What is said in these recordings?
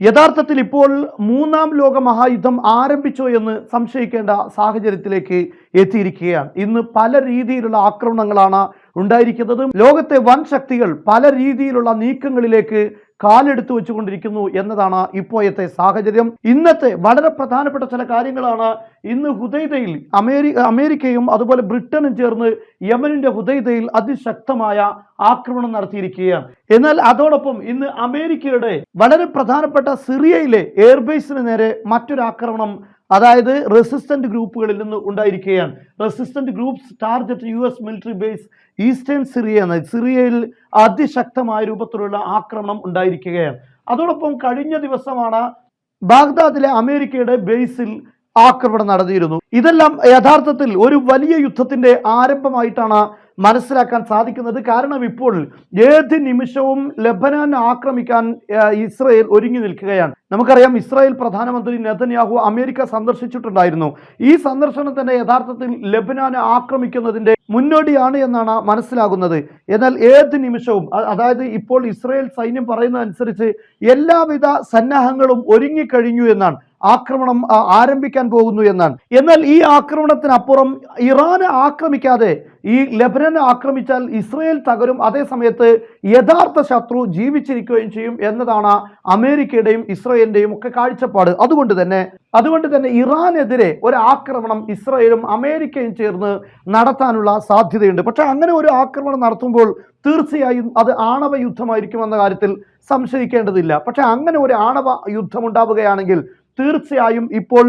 യഥാർത്ഥത്തിൽ ഇപ്പോൾ മൂന്നാം ലോക മഹായുദ്ധം ആരംഭിച്ചോ എന്ന് സംശയിക്കേണ്ട സാഹചര്യത്തിലേക്ക് എത്തിയിരിക്കുകയാണ്. ഇന്ന് പല രീതിയിലുള്ള ആക്രമണങ്ങളാണ് ഉണ്ടായിരിക്കുന്നത് ലോകത്തെ വൻ ശക്തികൾ പല രീതിയിലുള്ള നീക്കങ്ങളിലേക്ക് കാലെടുത്തു വെച്ചുകൊണ്ടിരിക്കുന്നു എന്നതാണ് ഇപ്പോഴത്തെ സാഹചര്യം. ഇന്നത്തെ വളരെ പ്രധാനപ്പെട്ട ചില കാര്യങ്ങളാണ് ഇന്ന് ഹുദൈദയിൽ അമേരി അമേരിക്കയും അതുപോലെ ബ്രിട്ടനും ചേർന്ന് യമനിന്റെ ഹുദൈദയിൽ അതിശക്തമായ ആക്രമണം നടത്തിയിരിക്കുകയാണ്. എന്നാൽ അതോടൊപ്പം ഇന്ന് അമേരിക്കയുടെ വളരെ പ്രധാനപ്പെട്ട സിറിയയിലെ എയർബേസിന് നേരെ മറ്റൊരു ആക്രമണം അതായത് റെസിസ്റ്റന്റ് ഗ്രൂപ്പുകളിൽ നിന്ന് ഉണ്ടായിരിക്കുകയാണ്. Resistant groups target U S military base eastern Syria എന്ന സിറിയയിൽ അതിശക്തമായ രൂപത്തിലുള്ള ആക്രമണം ഉണ്ടായിരിക്കുകയാണ്. അതോടൊപ്പം കഴിഞ്ഞ ദിവസമാണ് ബാഗ്ദാദിലെ അമേരിക്കയുടെ ബേസിൽ ആക്രമണം നടത്തിയിരുന്നു. ഇതെല്ലാം യഥാർത്ഥത്തിൽ ഒരു വലിയ യുദ്ധത്തിന്റെ ആരംഭമായിട്ടാണ് മനസ്സിലാക്കാൻ സാധിക്കുന്നത് കാരണം ഇപ്പോൾ ഏത് നിമിഷവും ലബനാൻ ആക്രമിക്കാൻ ഇസ്രായേൽ ഒരുങ്ങി നിൽക്കുകയാണ്. നമുക്കറിയാം ഇസ്രായേൽ പ്രധാനമന്ത്രി നെതന്യാഹു അമേരിക്ക സന്ദർശിച്ചിട്ടുണ്ടായിരുന്നു. ഈ സന്ദർശനം തന്നെ യഥാർത്ഥത്തിൽ ലബനാനെ ആക്രമിക്കുന്നതിന്റെ മുന്നോടിയാണ് എന്നാണ് മനസ്സിലാകുന്നത്. എന്നാൽ ഏത് നിമിഷവും അതായത് ഇപ്പോൾ ഇസ്രായേൽ സൈന്യം പറയുന്നതനുസരിച്ച് എല്ലാവിധ സന്നാഹങ്ങളും ഒരുങ്ങിക്കഴിഞ്ഞു എന്നാണ്. ആക്രമണം ആരംഭിക്കാൻ പോകുന്നു എന്നാണ്. എന്നാൽ ഈ ആക്രമണത്തിനപ്പുറം ഇറാനെ ആക്രമിക്കാതെ ഈ ലെബനൻ ആക്രമിച്ചാൽ ഇസ്രയേൽ തകരും. അതേ സമയത്ത് യഥാർത്ഥ ശത്രു ജീവിച്ചിരിക്കുകയും ചെയ്യും എന്നതാണ് അമേരിക്കയുടെയും ഇസ്രയേലിന്റെയും ഒക്കെ കാഴ്ചപ്പാട്. അതുകൊണ്ട് തന്നെ അതുകൊണ്ട് തന്നെ ഇറാനെതിരെ ഒരു ആക്രമണം ഇസ്രയേലും അമേരിക്കയും ചേർന്ന് നടത്താനുള്ള സാധ്യതയുണ്ട്. പക്ഷേ അങ്ങനെ ഒരു ആക്രമണം നടത്തുമ്പോൾ തീർച്ചയായും അത് ആണവ യുദ്ധമായിരിക്കുമെന്ന കാര്യത്തിൽ സംശയിക്കേണ്ടതില്ല. പക്ഷേ അങ്ങനെ ഒരു ആണവ യുദ്ധം ഉണ്ടാവുകയാണെങ്കിൽ തീർച്ചയായും ഇപ്പോൾ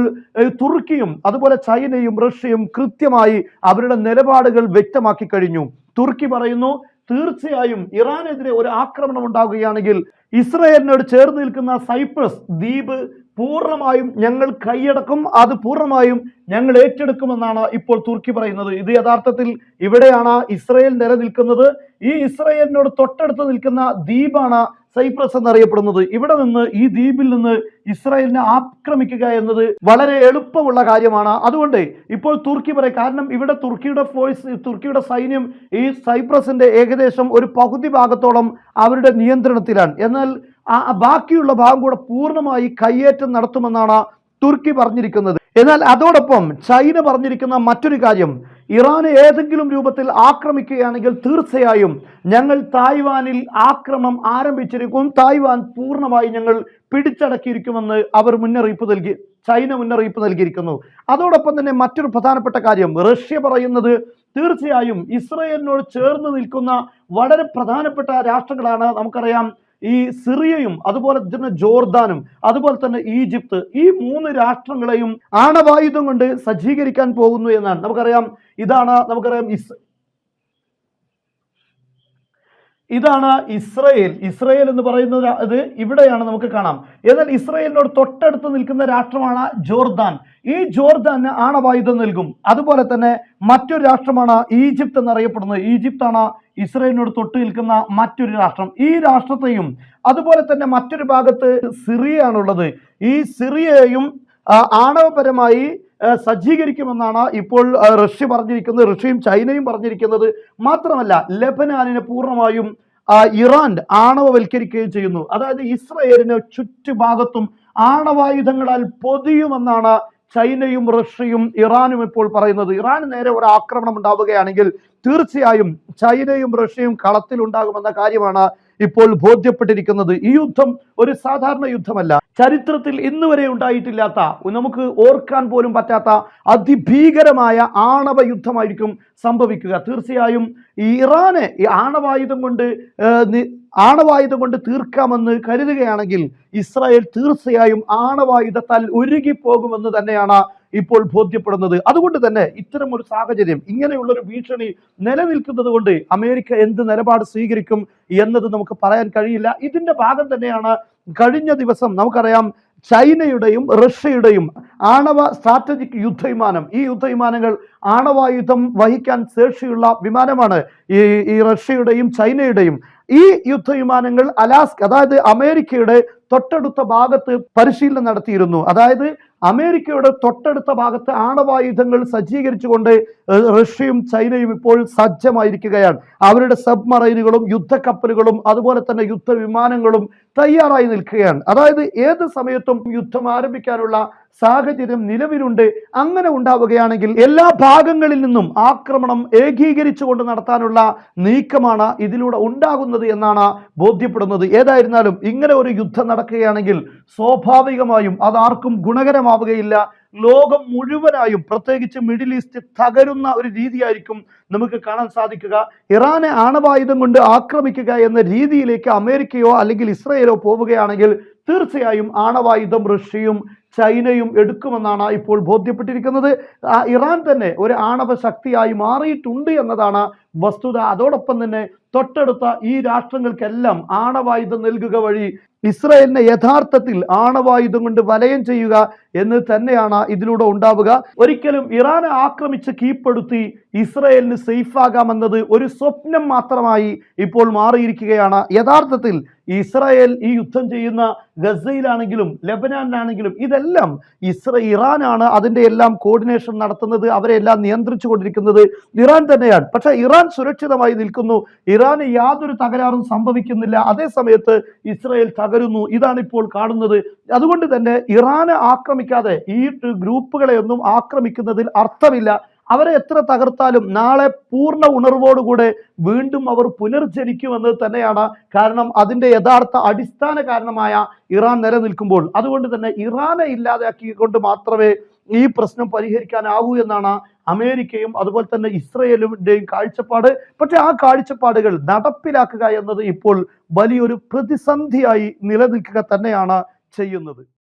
തുർക്കിയും അതുപോലെ ചൈനയും റഷ്യയും കൃത്യമായി അവരുടെ നിലപാടുകൾ വ്യക്തമാക്കി കഴിഞ്ഞു. തുർക്കി പറയുന്നു തീർച്ചയായും ഇറാനെതിരെ ഒരു ആക്രമണം ഉണ്ടാകുകയാണെങ്കിൽ ഇസ്രയേലിനോട് ചേർന്ന് നിൽക്കുന്ന സൈപ്രസ് ദ്വീപ് പൂർണമായും ഞങ്ങൾ കൈയടക്കും അത് പൂർണമായും ഞങ്ങൾ ഏറ്റെടുക്കുമെന്നാണ് ഇപ്പോൾ തുർക്കി പറയുന്നത്. ഇത് യഥാർത്ഥത്തിൽ ഇവിടെയാണ് ഇസ്രയേൽ നിലനിൽക്കുന്നത്. ഈ ഇസ്രയേലിനോട് തൊട്ടടുത്ത് നിൽക്കുന്ന ദ്വീപാണ് സൈപ്രസ് എന്നറിയപ്പെടുന്നത്. ഇവിടെ നിന്ന് ഈ ദ്വീപിൽ നിന്ന് ഇസ്രായേലിനെ ആക്രമിക്കുക എന്നത് വളരെ എളുപ്പമുള്ള കാര്യമാണ്. അതുകൊണ്ട് ഇപ്പോൾ തുർക്കി പറയും കാരണം ഇവിടെ തുർക്കിയുടെ ഫോഴ്സ് തുർക്കിയുടെ സൈന്യം ഈ സൈപ്രസിന്റെ ഏകദേശം ഒരു പകുതി ഭാഗത്തോളം അവരുടെ നിയന്ത്രണത്തിലാണ്. എന്നാൽ ആ ബാക്കിയുള്ള ഭാഗം കൂടെ പൂർണമായി കയ്യേറ്റം നടത്തുമെന്നാണ് തുർക്കി പറഞ്ഞിരിക്കുന്നത്. എന്നാൽ അതോടൊപ്പം ചൈന പറഞ്ഞിരിക്കുന്ന മറ്റൊരു കാര്യം ഇറാനെ ഏതെങ്കിലും രൂപത്തിൽ ആക്രമിക്കുകയാണെങ്കിൽ തീർച്ചയായും ഞങ്ങൾ തായ്വാനിൽ ആക്രമണം ആരംഭിച്ചിരിക്കും. തായ്വാൻ പൂർണമായി ഞങ്ങൾ പിടിച്ചടക്കിയിരിക്കുമെന്ന് അവർ മുന്നറിയിപ്പ് നൽകി ചൈന മുന്നറിയിപ്പ് നൽകിയിരിക്കുന്നു. അതോടൊപ്പം തന്നെ മറ്റൊരു പ്രധാനപ്പെട്ട കാര്യം റഷ്യ പറയുന്നത് തീർച്ചയായും ഇസ്രയേലിനോട് ചേർന്ന് നിൽക്കുന്ന വളരെ പ്രധാനപ്പെട്ട രാഷ്ട്രങ്ങളാണ്. നമുക്കറിയാം ഈ സിറിയയും അതുപോലെ തന്നെ ജോർദാനും അതുപോലെ തന്നെ ഈജിപ്ത് ഈ മൂന്ന് രാഷ്ട്രങ്ങളെയും ആണവായുധം കൊണ്ട് സജ്ജീകരിക്കാൻ പോകുന്നു എന്നാണ്. നമുക്കറിയാം ഇതാണ് നമുക്കറിയാം ഇസ് ഇതാണ് ഇസ്രയേൽ. ഇസ്രയേൽ എന്ന് പറയുന്നത് ഇത് ഇവിടെയാണ് നമുക്ക് കാണാം. എന്നാൽ ഇസ്രയേലിനോട് തൊട്ടടുത്ത് നിൽക്കുന്ന രാഷ്ട്രമാണ് ജോർദാൻ. ഈ ജോർദാന് ആണവായുധം നൽകും. അതുപോലെ തന്നെ മറ്റൊരു രാഷ്ട്രമാണ് ഈജിപ്ത് എന്നറിയപ്പെടുന്നത്. ഈജിപ്താണ് ഇസ്രയേലിനോട് തൊട്ട് നിൽക്കുന്ന മറ്റൊരു രാഷ്ട്രം. ഈ രാഷ്ട്രത്തെയും അതുപോലെ തന്നെ മറ്റൊരു ഭാഗത്ത് സിറിയ ആണുള്ളത് ഈ സിറിയയും ആണവപരമായി സജ്ജീകരിക്കുമെന്നാണ് ഇപ്പോൾ റഷ്യ പറഞ്ഞിരിക്കുന്നത് റഷ്യയും ചൈനയും പറഞ്ഞിരിക്കുന്നത്. മാത്രമല്ല ലെബനാനിനെ പൂർണമായും ഇറാൻ ആണവവൽക്കരിക്കുകയും ചെയ്യുന്നു. അതായത് ഇസ്രയേലിന് ചുറ്റുഭാഗത്തും ആണവായുധങ്ങളാൽ പൊതിയുമെന്നാണ് ചൈനയും റഷ്യയും ഇറാനും ഇപ്പോൾ പറയുന്നത്. ഇറാന് നേരെ ഒരു ആക്രമണം ഉണ്ടാവുകയാണെങ്കിൽ തീർച്ചയായും ചൈനയും റഷ്യയും കളത്തിൽ ഉണ്ടാകുമെന്ന കാര്യമാണ് ഇപ്പോൾ ബോധ്യപ്പെട്ടിരിക്കുന്നത് ഈ യുദ്ധം ഒരു സാധാരണ യുദ്ധമല്ല. ചരിത്രത്തിൽ ഇന്ന് വരെ ഉണ്ടായിട്ടില്ലാത്ത നമുക്ക് ഓർക്കാൻ പോലും പറ്റാത്ത അതിഭീകരമായ ആണവ യുദ്ധമായിരിക്കും സംഭവിക്കുക. തീർച്ചയായും ഈ ഇറാനെ ഈ ആണവായുധം കൊണ്ട് ആണവായുധം കൊണ്ട് തീർക്കാമെന്ന് കരുതുകയാണെങ്കിൽ ഇസ്രായേൽ തീർച്ചയായും ആണവായുധത്താൽ ഒരുകിപ്പോകുമെന്ന് തന്നെയാണ് ഇപ്പോൾ ബോധ്യപ്പെടുന്നത്. അതുകൊണ്ട് തന്നെ ഇത്തരം ഒരു സാഹചര്യം ഇങ്ങനെയുള്ള ഒരു ഭീഷണി നിലനിൽക്കുന്നത് കൊണ്ട് അമേരിക്ക എന്ത് നിലപാട് സ്വീകരിക്കും എന്നത് നമുക്ക് പറയാൻ കഴിയില്ല. ഇതിന്റെ ഭാഗം തന്നെയാണ് കഴിഞ്ഞ ദിവസം നമുക്കറിയാം ചൈനയുടെയും റഷ്യയുടെയും ആണവ സ്ട്രാറ്റജിക് യുദ്ധവിമാനം. ഈ യുദ്ധവിമാനങ്ങൾ ആണവായുധം വഹിക്കാൻ ശേഷിയുള്ള വിമാനമാണ് ഈ ഈ റഷ്യയുടെയും ചൈനയുടെയും. ഈ യുദ്ധവിമാനങ്ങൾ അലാസ്ക അതായത് അമേരിക്കയുടെ തൊട്ടടുത്ത ഭാഗത്ത് പരിശീലനം നടത്തിയിരുന്നു. അതായത് അമേരിക്കയുടെ തൊട്ടടുത്ത ഭാഗത്ത് ആണവായുധങ്ങൾ സജ്ജീകരിച്ചുകൊണ്ട് റഷ്യയും ചൈനയും ഇപ്പോൾ സജ്ജമായിരിക്കുകയാണ്. അവരുടെ സബ്മറൈനുകളും യുദ്ധക്കപ്പലുകളും അതുപോലെ തന്നെ യുദ്ധവിമാനങ്ങളും തയ്യാറായി നിൽക്കുകയാണ്. അതായത് ഏത് സമയത്തും യുദ്ധം ആരംഭിക്കാനുള്ള സാഹചര്യം നിലവിലുണ്ട് അങ്ങനെ ഉണ്ടാവുകയാണെങ്കിൽ എല്ലാ ഭാഗങ്ങളിൽ നിന്നും ആക്രമണം ഏകീകരിച്ചുകൊണ്ട് നടത്താനുള്ള നീക്കമാണ് ഇതിലൂടെ ഉണ്ടാകുന്നത് എന്നാണ് ബോധ്യപ്പെടുന്നത്. ഏതായിരുന്നാലും ഇങ്ങനെ ഒരു യുദ്ധം നടക്കുകയാണെങ്കിൽ സ്വാഭാവികമായും അത് ആർക്കും ഗുണകരമാവുകയില്ല. ലോകം മുഴുവനായും പ്രത്യേകിച്ച് മിഡിൽ ഈസ്റ്റ് തകരുന്ന ഒരു രീതിയായിരിക്കും നമുക്ക് കാണാൻ സാധിക്കുക. ഇറാനെ ആണവായുധം കൊണ്ട് ആക്രമിക്കുക എന്ന രീതിയിലേക്ക് അമേരിക്കയോ അല്ലെങ്കിൽ ഇസ്രയേലോ പോവുകയാണെങ്കിൽ തീർച്ചയായും ആണവായുധം റഷ്യയും ചൈനയും എടുക്കുമെന്നാണ് ഇപ്പോൾ ബോധ്യപ്പെട്ടിരിക്കുന്നത്. ഇറാൻ തന്നെ ഒരു ആണവ ശക്തിയായി മാറിയിട്ടുണ്ട് എന്നതാണ് വസ്തുത. അതോടൊപ്പം തന്നെ തൊട്ടടുത്ത ഈ രാഷ്ട്രങ്ങൾക്കെല്ലാം ആണവായുധം നൽകുക വഴി ഇസ്രയേലിനെ യഥാർത്ഥത്തിൽ ആണവായുധം കൊണ്ട് വലയം ചെയ്യുക എന്ന് തന്നെയാണ് ഇതിലൂടെ ഉണ്ടാവുക. ഒരിക്കലും ഇറാനെ ആക്രമിച്ച് കീഴ്പ്പെടുത്തി ഇസ്രയേലിന് സേഫ് ആകാമെന്നത് ഒരു സ്വപ്നം മാത്രമായി ഇപ്പോൾ മാറിയിരിക്കുകയാണ്. യഥാർത്ഥത്തിൽ ഇസ്രായേൽ ഈ യുദ്ധം ചെയ്യുന്ന ഗസയിലാണെങ്കിലും ലെബനാനിലാണെങ്കിലും ഇതെല്ലാം ഇസ്ര ഇറാനാണ് അതിന്റെ എല്ലാം കോർഡിനേഷൻ നടത്തുന്നത് അവരെ എല്ലാം നിയന്ത്രിച്ചു കൊണ്ടിരിക്കുന്നത്. ഇറാൻ തന്നെയാണ്. പക്ഷേ ഇറാൻ സുരക്ഷിതമായി നിൽക്കുന്നു. ഇറാന് യാതൊരു തകരാറും സംഭവിക്കുന്നില്ല. അതേ സമയത്ത് ഇസ്രയേൽ തകരുന്നു. ഇതാണ് ഇപ്പോൾ കാണുന്നത്. അതുകൊണ്ട് തന്നെ ഇറാനെ ആക്രമിക്കാതെ ഈ ഗ്രൂപ്പുകളെ ഒന്നും ആക്രമിക്കുന്നതിൽ അർത്ഥമില്ല. അവരെ എത്ര തകർത്താലും നാളെ പൂർണ ഉണർവോടുകൂടെ വീണ്ടും അവർ പുനർജനിക്കുമെന്ന് തന്നെയാണ് കാരണം അതിന്റെ യഥാർത്ഥ അടിസ്ഥാന കാരണമായ ഇറാൻ നിലനിൽക്കുമ്പോൾ. അതുകൊണ്ട് തന്നെ ഇറാനെ ഇല്ലാതാക്കിക്കൊണ്ട് മാത്രമേ ഈ പ്രശ്നം പരിഹരിക്കാനാവൂ എന്നാണ് അമേരിക്കയും അതുപോലെ തന്നെ ഇസ്രയേലിന്റെയും കാഴ്ചപ്പാട്. പക്ഷെ ആ കാഴ്ചപ്പാടുകൾ നടപ്പിലാക്കുക എന്നത് ഇപ്പോൾ വലിയൊരു പ്രതിസന്ധിയായി നിലനിൽക്കുക തന്നെയാണ് ചെയ്യുന്നത്.